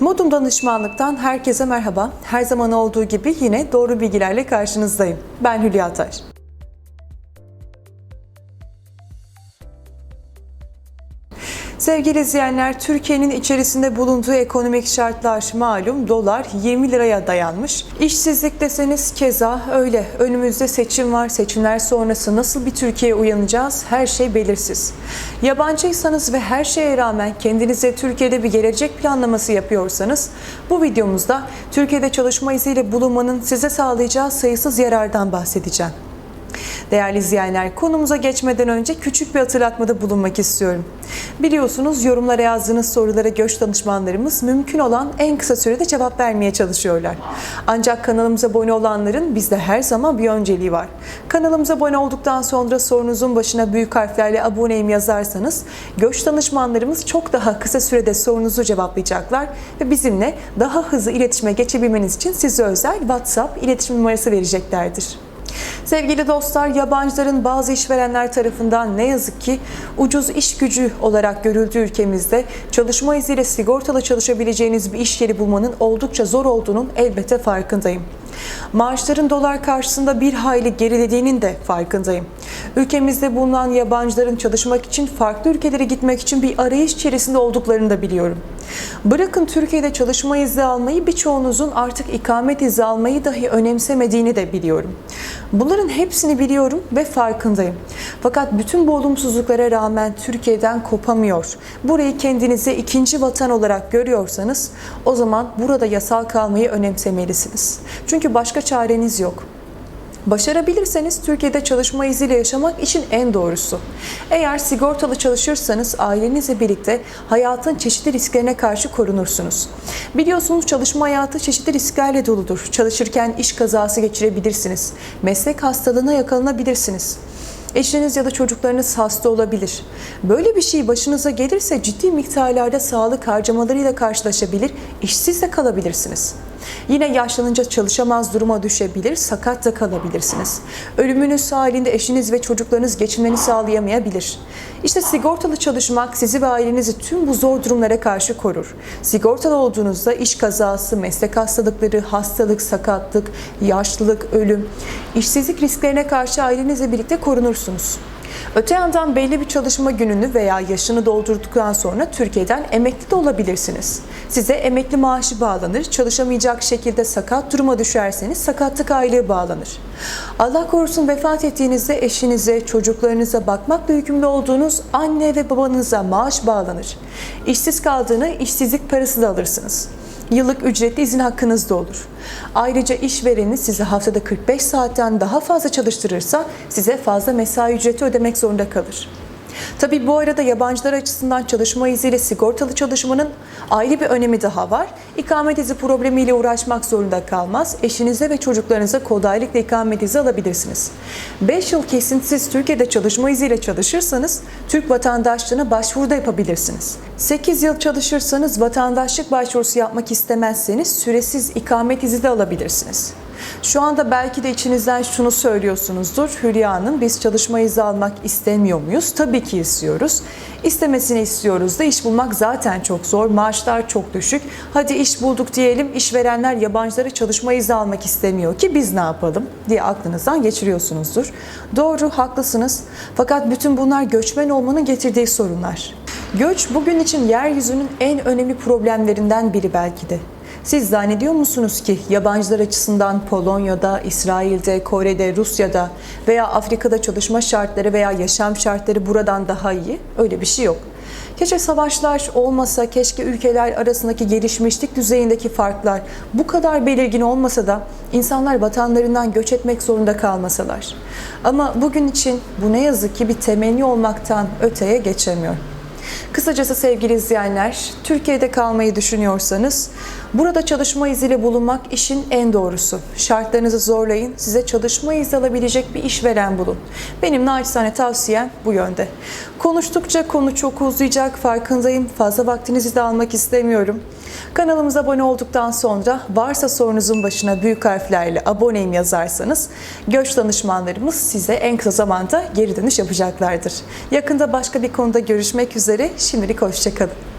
Modum Danışmanlık'tan herkese merhaba. Her zaman olduğu gibi yine doğru bilgilerle karşınızdayım. Ben Hülya Taş. Sevgili izleyenler, Türkiye'nin içerisinde bulunduğu ekonomik şartlar malum dolar 20 liraya dayanmış. İşsizlik deseniz keza öyle. Önümüzde seçim var. Seçimler sonrası nasıl bir Türkiye'ye uyanacağız? Her şey belirsiz. Yabancıysanız ve her şeye rağmen kendinize Türkiye'de bir gelecek planlaması yapıyorsanız bu videomuzda Türkiye'de çalışma iziyle bulunmanın size sağlayacağı sayısız yarardan bahsedeceğim. Değerli izleyenler, konumuza geçmeden önce küçük bir hatırlatmada bulunmak istiyorum. Biliyorsunuz yorumlara yazdığınız sorulara göç danışmanlarımız mümkün olan en kısa sürede cevap vermeye çalışıyorlar. Ancak kanalımıza abone olanların bizde her zaman bir önceliği var. Kanalımıza abone olduktan sonra sorunuzun başına büyük harflerle aboneyim yazarsanız göç danışmanlarımız çok daha kısa sürede sorunuzu cevaplayacaklar ve bizimle daha hızlı iletişime geçebilmeniz için size özel WhatsApp iletişim numarası vereceklerdir. Sevgili dostlar, yabancıların bazı işverenler tarafından ne yazık ki ucuz iş gücü olarak görüldüğü ülkemizde çalışma iziyle sigortalı çalışabileceğiniz bir iş yeri bulmanın oldukça zor olduğunun elbette farkındayım. Maaşların dolar karşısında bir hayli gerilediğinin de farkındayım. Ülkemizde bulunan yabancıların çalışmak için farklı ülkelere gitmek için bir arayış içerisinde olduklarını da biliyorum. Bırakın Türkiye'de çalışma izni almayı birçoğunuzun artık ikamet izni almayı dahi önemsemediğini de biliyorum. Bunların hepsini biliyorum ve farkındayım. Fakat bütün bu olumsuzluklara rağmen Türkiye'den kopamıyor. Burayı kendinize ikinci vatan olarak görüyorsanız o zaman burada yasal kalmayı önemsemelisiniz. Çünkü başka çareniz yok. Başarabilirseniz Türkiye'de çalışma iziyle yaşamak için en doğrusu. Eğer sigortalı çalışırsanız ailenizle birlikte hayatın çeşitli risklerine karşı korunursunuz. Biliyorsunuz çalışma hayatı çeşitli risklerle doludur. Çalışırken iş kazası geçirebilirsiniz. Meslek hastalığına yakalanabilirsiniz. Eşiniz ya da çocuklarınız hasta olabilir. Böyle bir şey başınıza gelirse ciddi miktarlarda sağlık harcamalarıyla karşılaşabilir, işsiz de kalabilirsiniz. Yine yaşlanınca çalışamaz duruma düşebilir, sakat da kalabilirsiniz. Ölümünüz halinde eşiniz ve çocuklarınız geçinmeni sağlayamayabilir. İşte sigortalı çalışmak sizi ve ailenizi tüm bu zor durumlara karşı korur. Sigortalı olduğunuzda iş kazası, meslek hastalıkları, hastalık, sakatlık, yaşlılık, ölüm, işsizlik risklerine karşı ailenizle birlikte korunursunuz. Öte yandan belli bir çalışma gününü veya yaşını doldurduktan sonra Türkiye'den emekli de olabilirsiniz. Size emekli maaşı bağlanır, çalışamayacak şekilde sakat duruma düşerseniz sakatlık aylığı bağlanır. Allah korusun vefat ettiğinizde eşinize, çocuklarınıza bakmakla yükümlü olduğunuz anne ve babanıza maaş bağlanır. İşsiz kaldığını işsizlik parası da alırsınız. Yıllık ücretli izin hakkınız da olur. Ayrıca işvereniz sizi haftada 45 saatten daha fazla çalıştırırsa size fazla mesai ücreti ödemek zorunda kalır. Tabi bu arada yabancılar açısından çalışma iziyle sigortalı çalışmanın ayrı bir önemi daha var. İkamet izi problemiyle uğraşmak zorunda kalmaz. Eşinize ve çocuklarınıza kolaylıkla ikamet izi alabilirsiniz. 5 yıl kesintisiz Türkiye'de çalışma iziyle çalışırsanız Türk vatandaşlığına başvuru da yapabilirsiniz. 8 yıl çalışırsanız vatandaşlık başvurusu yapmak istemezseniz süresiz ikamet izi de alabilirsiniz. Şu anda belki de içinizden şunu söylüyorsunuzdur. Hülya Hanım biz çalışma izni almak istemiyor muyuz? Tabii ki istiyoruz. İstemesini istiyoruz da iş bulmak zaten çok zor. Maaşlar çok düşük. Hadi iş bulduk diyelim. İşverenler yabancılara çalışma izni almak istemiyor ki biz ne yapalım diye aklınızdan geçiriyorsunuzdur. Doğru, haklısınız. Fakat bütün bunlar göçmen olmanın getirdiği sorunlar. Göç bugün için yeryüzünün en önemli problemlerinden biri belki de. Siz zannediyor musunuz ki yabancılar açısından Polonya'da, İsrail'de, Kore'de, Rusya'da veya Afrika'da çalışma şartları veya yaşam şartları buradan daha iyi? Öyle bir şey yok. Keşke savaşlar olmasa, keşke ülkeler arasındaki gelişmişlik düzeyindeki farklar bu kadar belirgin olmasa da insanlar vatanlarından göç etmek zorunda kalmasalar. Ama bugün için bu ne yazık ki bir temenni olmaktan öteye geçemiyor. Kısacası sevgili izleyenler, Türkiye'de kalmayı düşünüyorsanız burada çalışma iziyle bulunmak işin en doğrusu. Şartlarınızı zorlayın, size çalışma izni alabilecek bir işveren bulun. Benim naçizane tavsiyem bu yönde. Konuştukça konu çok uzayacak, farkındayım. Fazla vaktinizi de almak istemiyorum. Kanalımıza abone olduktan sonra varsa sorunuzun başına büyük harflerle aboneyim yazarsanız göç danışmanlarımız size en kısa zamanda geri dönüş yapacaklardır. Yakında başka bir konuda görüşmek üzere. Şimdilik hoşçakalın.